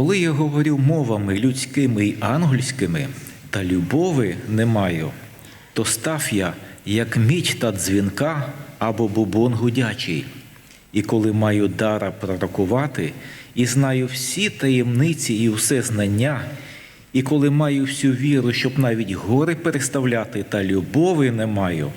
Коли я говорю мовами людськими й ангельськими, та любови не маю, то став я, як мідь та дзвінка або бубон гудячий. І коли маю дара пророкувати, і знаю всі таємниці і все знання, і коли маю всю віру, щоб навіть гори переставляти, та любови не маю,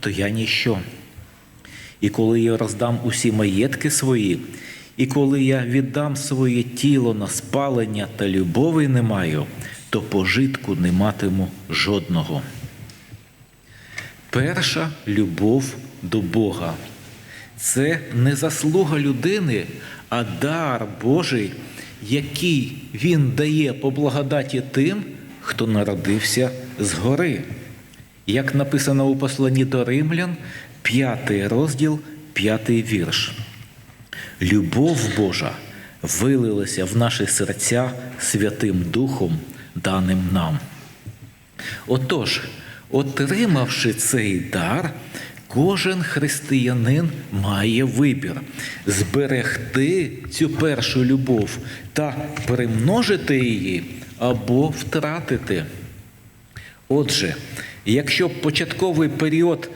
то я ніщо. І коли я роздам усі маєтки свої, і коли я віддам своє тіло на спалення та любові не маю, то пожитку не матиму жодного. Перша любов до Бога. Це не заслуга людини, а дар Божий, який Він дає по благодаті тим, хто народився згори. Як написано у посланні до римлян, п'ятий розділ, п'ятий вірш. Любов Божа вилилася в наші серця Святим Духом, даним нам. Отож, отримавши цей дар, кожен християнин має вибір зберегти цю першу любов та примножити її або втратити. Отже, якщо початковий період,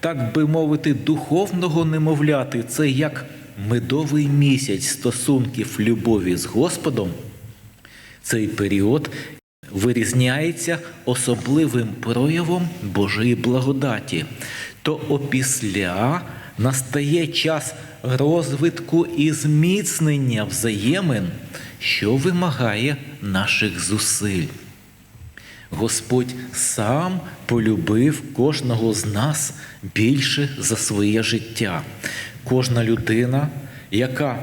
так би мовити, духовного немовляти, це як медовий місяць стосунків любові з Господом, цей період вирізняється особливим проявом Божої благодаті, то опісля настає час розвитку і зміцнення взаємин, що вимагає наших зусиль. Господь сам полюбив кожного з нас більше за своє життя. Кожна людина, яка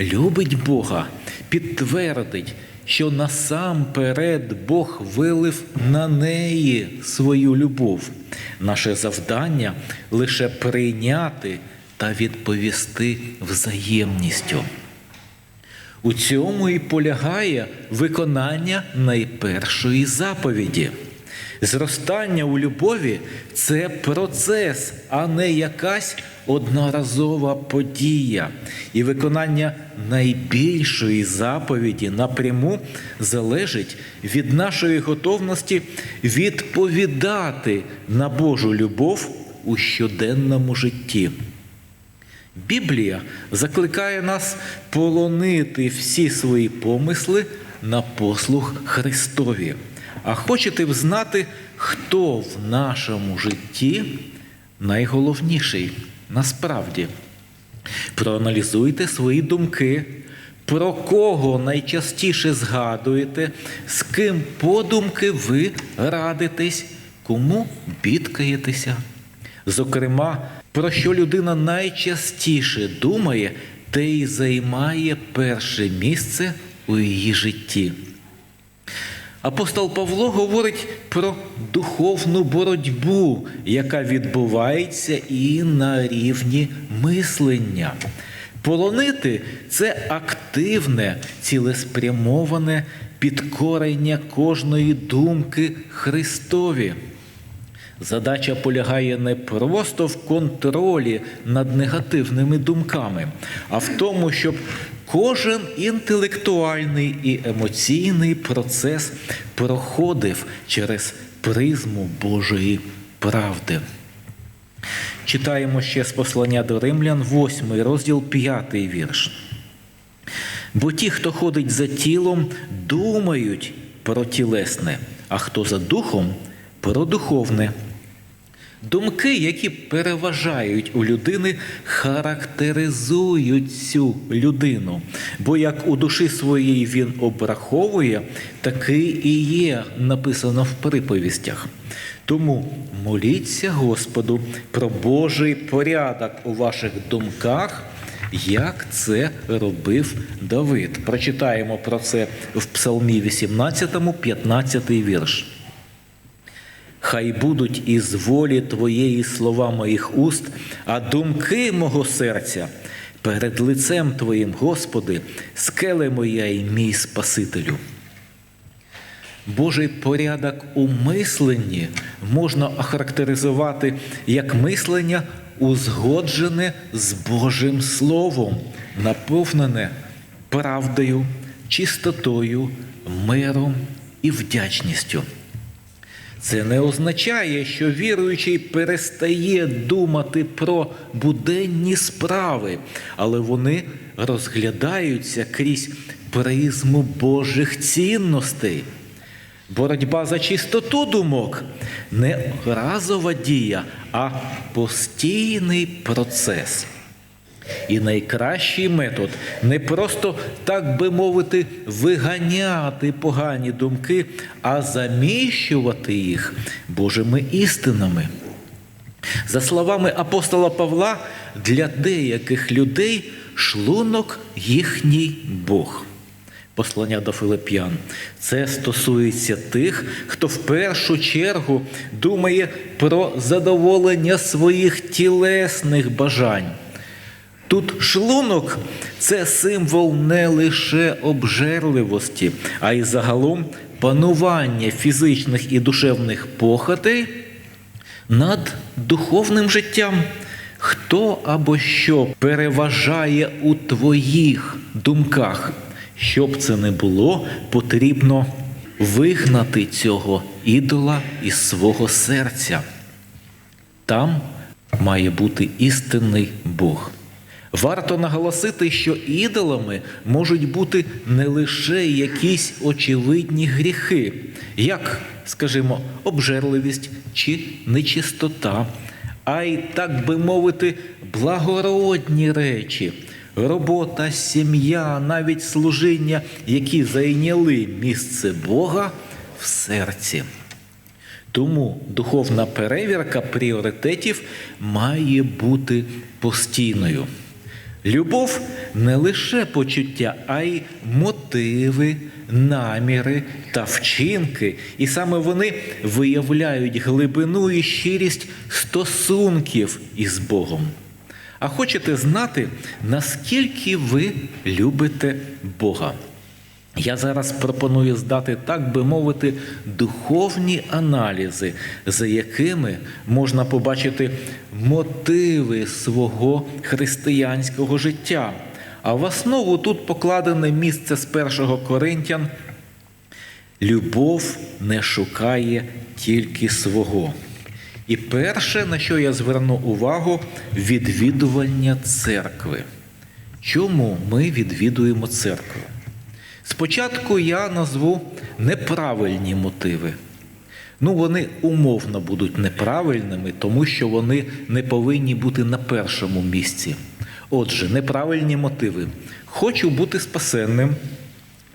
любить Бога, підтвердить, що насамперед Бог вилив на неї свою любов. Наше завдання лише прийняти та відповісти взаємністю. У цьому і полягає виконання найпершої заповіді. Зростання у любові це процес, а не якась одноразова подія. І виконання найбільшої заповіді напряму залежить від нашої готовності відповідати на Божу любов у щоденному житті. Біблія закликає нас полонити всі свої помисли на послуг Христові. А хочете б знати, хто в нашому житті найголовніший насправді? Проаналізуйте свої думки, про кого найчастіше згадуєте, з ким подумки ви радитесь, кому бідкаєтеся. Зокрема, про що людина найчастіше думає, те й займає перше місце у її житті. Апостол Павло говорить про духовну боротьбу, яка відбувається і на рівні мислення. Полонити це активне, цілеспрямоване підкорення кожної думки Христові. Задача полягає не просто в контролі над негативними думками, а в тому, щоб кожен інтелектуальний і емоційний процес проходив через призму Божої правди. Читаємо ще з послання до римлян, 8 розділ, 5 вірш. Бо ті, хто ходить за тілом, думають про тілесне, а хто за духом про духовне. Думки, які переважають у людини, характеризують цю людину. Бо як у душі своїй він обраховує, такий і є написано в приповістях. Тому моліться Господу про Божий порядок у ваших думках, як це робив Давид. Прочитаємо про це в Псалмі 18, 15 вірш. Хай будуть із волі Твоєї слова моїх уст, а думки мого серця перед лицем Твоїм, Господи, скеле моя і мій Спасителю. Божий порядок у мисленні можна охарактеризувати як мислення, узгоджене з Божим Словом, наповнене правдою, чистотою, миром і вдячністю. Це не означає, що віруючий перестає думати про буденні справи, але вони розглядаються крізь призму Божих цінностей. Боротьба за чистоту думок не разова дія, а постійний процес. І найкращий метод не просто, так би мовити, виганяти погані думки, а заміщувати їх Божими істинами. За словами апостола Павла, для деяких людей шлунок їхній Бог. Послання до Филип'ян. Це стосується тих, хто в першу чергу думає про задоволення своїх тілесних бажань. Тут шлунок це символ не лише обжерливості, а й загалом панування фізичних і душевних похотей над духовним життям. Хто або що переважає у твоїх думках? Щоб це не було, потрібно вигнати цього ідола із свого серця. Там має бути істинний Бог. Варто наголосити, що ідолами можуть бути не лише якісь очевидні гріхи, як, скажімо, обжерливість чи нечистота, а й, так би мовити, благородні речі, робота, сім'я, навіть служіння, які зайняли місце Бога в серці. Тому духовна перевірка пріоритетів має бути постійною. Любов не лише почуття, а й мотиви, наміри та вчинки, і саме вони виявляють глибину і щирість стосунків із Богом. А хочете знати, наскільки ви любите Бога? Я зараз пропоную здати, так би мовити, духовні аналізи, за якими можна побачити мотиви свого християнського життя. А в основу тут покладене місце з першого Коринтян. Любов не шукає тільки свого. І перше, на що я зверну увагу, відвідування церкви. Чому ми відвідуємо церкву? Спочатку я назву неправильні мотиви. Ну, вони умовно будуть неправильними, тому що вони не повинні бути на першому місці. Отже, неправильні мотиви. Хочу бути спасенним.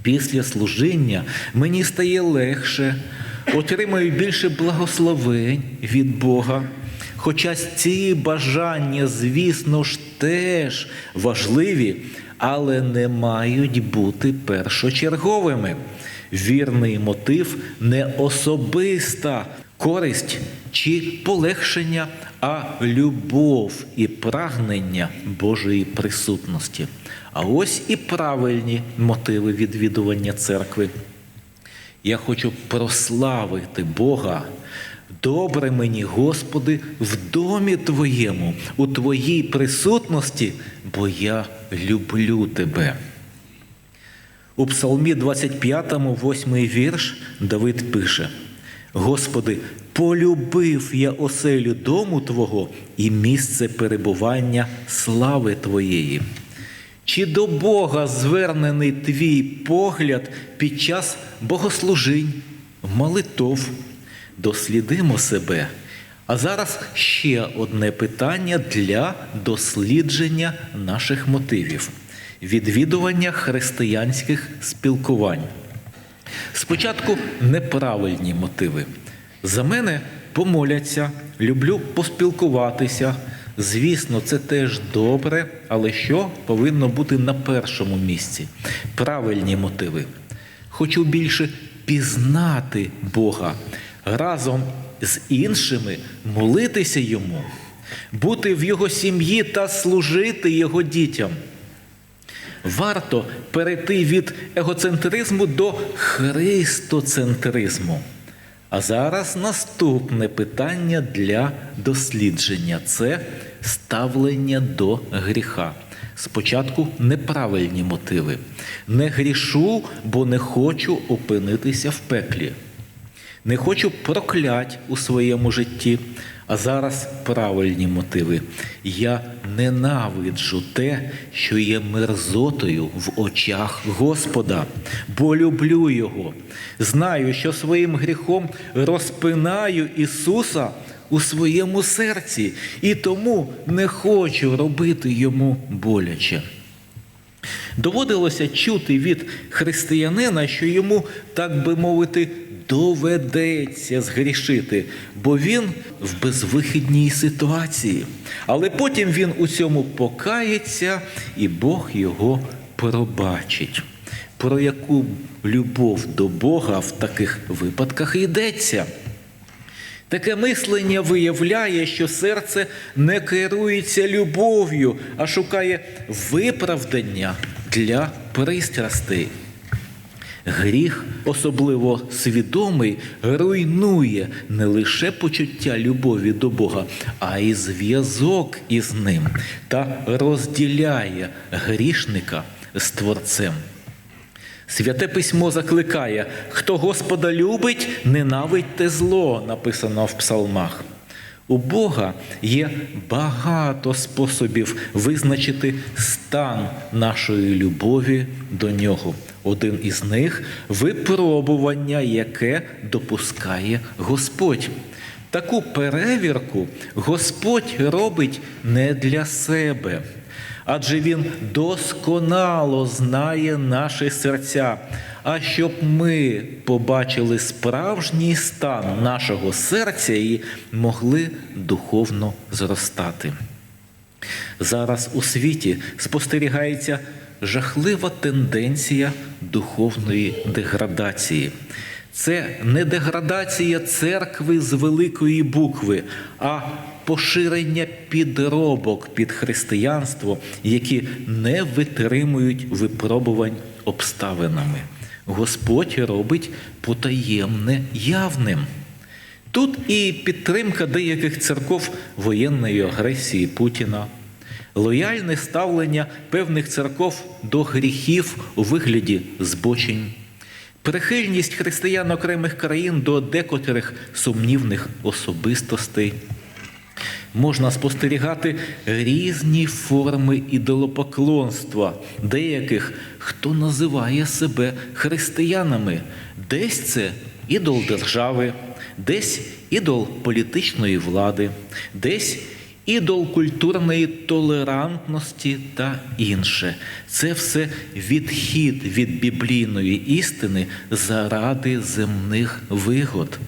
Після служіння мені стає легше, отримаю більше благословень від Бога. Хоча ці бажання, звісно ж, теж важливі, але не мають бути першочерговими. Вірний мотив не особиста користь чи полегшення, а любов і прагнення Божої присутності. А ось і правильні мотиви відвідування церкви. Я хочу прославити Бога. Добре мені, Господи, в домі Твоєму, у Твоїй присутності, бо я люблю Тебе. У Псалмі 25, 8 вірш Давид пише: Господи, полюбив я оселю дому Твого і місце перебування слави Твоєї. Чи до Бога звернений твій погляд під час богослужінь, молитов? Дослідимо себе. А зараз ще одне питання для дослідження наших мотивів відвідування християнських спілкувань. Спочатку неправильні мотиви. За мене помоляться, люблю поспілкуватися. Звісно, це теж добре, але що повинно бути на першому місці? Правильні мотиви. Хочу більше пізнати Бога, разом з іншими молитися Йому, бути в Його сім'ї та служити Його дітям. Варто перейти від егоцентризму до христоцентризму. А зараз наступне питання для дослідження це ставлення до гріха. Спочатку неправильні мотиви. Не грішу, бо не хочу опинитися в пеклі. Не хочу проклять у своєму житті, а зараз правильні мотиви. Я ненавиджу те, що є мерзотою в очах Господа, бо люблю Його. Знаю, що своїм гріхом розпинаю Ісуса у своєму серці, і тому не хочу робити йому боляче. Доводилося чути від християнина, що йому, так би мовити, доведеться згрішити, бо він в безвихідній ситуації. Але потім він у цьому покається, і Бог його пробачить. Про яку любов до Бога в таких випадках йдеться? Таке мислення виявляє, що серце не керується любов'ю, а шукає виправдання для пристрастей. Гріх, особливо свідомий, руйнує не лише почуття любові до Бога, а й зв'язок із ним та розділяє грішника з Творцем. Святе письмо закликає, хто Господа любить, ненавидьте зло, написано в псалмах. У Бога є багато способів визначити стан нашої любові до нього. Один із них випробування, яке допускає Господь. Таку перевірку Господь робить не для себе адже Він досконало знає наші серця. А щоб ми побачили справжній стан нашого серця і могли духовно зростати. Зараз у світі спостерігається жахлива тенденція духовної деградації. Це не деградація церкви з великої букви, а поширення підробок під християнство, які не витримують випробувань обставинами. Господь робить потаємне явним. Тут і підтримка деяких церков воєнної агресії Путіна, лояльне ставлення певних церков до гріхів у вигляді збочень, прихильність християн окремих країн до декотрих сумнівних особистостей можна спостерігати різні форми ідолопоклонства, деяких, хто називає себе християнами. Десь це ідол держави, десь ідол політичної влади, десь ідол культурної толерантності та інше. Це все відхід від біблійної істини заради земних вигод.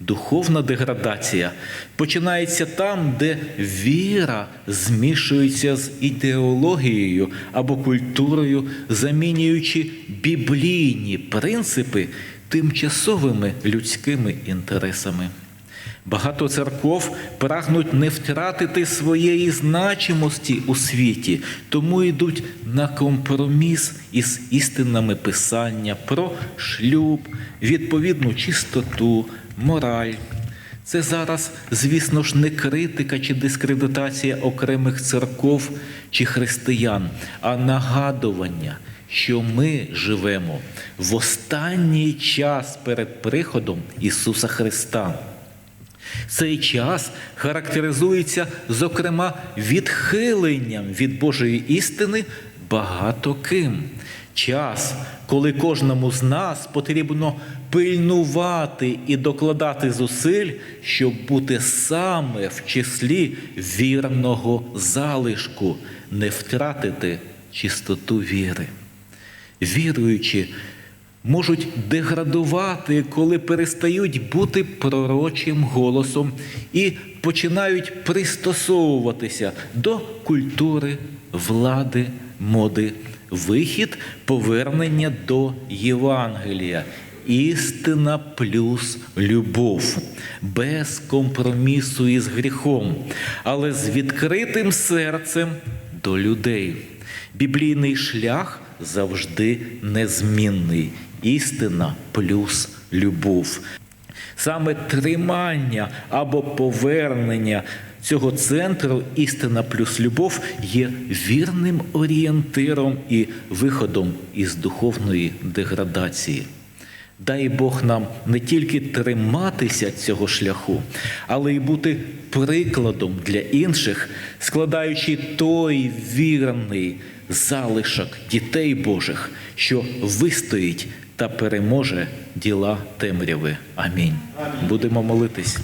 Духовна деградація починається там, де віра змішується з ідеологією або культурою, замінюючи біблійні принципи тимчасовими людськими інтересами. Багато церков прагнуть не втратити своєї значимості у світі, тому йдуть на компроміс із істинами писання про шлюб, відповідну чистоту мораль. Це зараз, звісно ж, не критика чи дискредитація окремих церков чи християн, а нагадування, що ми живемо в останній час перед приходом Ісуса Христа. Цей час характеризується, зокрема, відхиленням від Божої істини багато ким. Час, коли кожному з нас потрібно пильнувати і докладати зусиль, щоб бути саме в числі вірного залишку, не втратити чистоту віри. Віруючи, можуть деградувати, коли перестають бути пророчим голосом і починають пристосовуватися до культури, влади, моди, вихід, повернення до Євангелія. Істина плюс любов, без компромісу із гріхом, але з відкритим серцем до людей. Біблійний шлях завжди незмінний. Істина плюс любов. Саме тримання або повернення цього центру істина плюс любов є вірним орієнтиром і виходом із духовної деградації. Дай Бог нам не тільки триматися цього шляху, але й бути прикладом для інших, складаючи той вірний залишок дітей Божих, що вистоїть та переможе діла темряви. Амінь. Будемо молитись.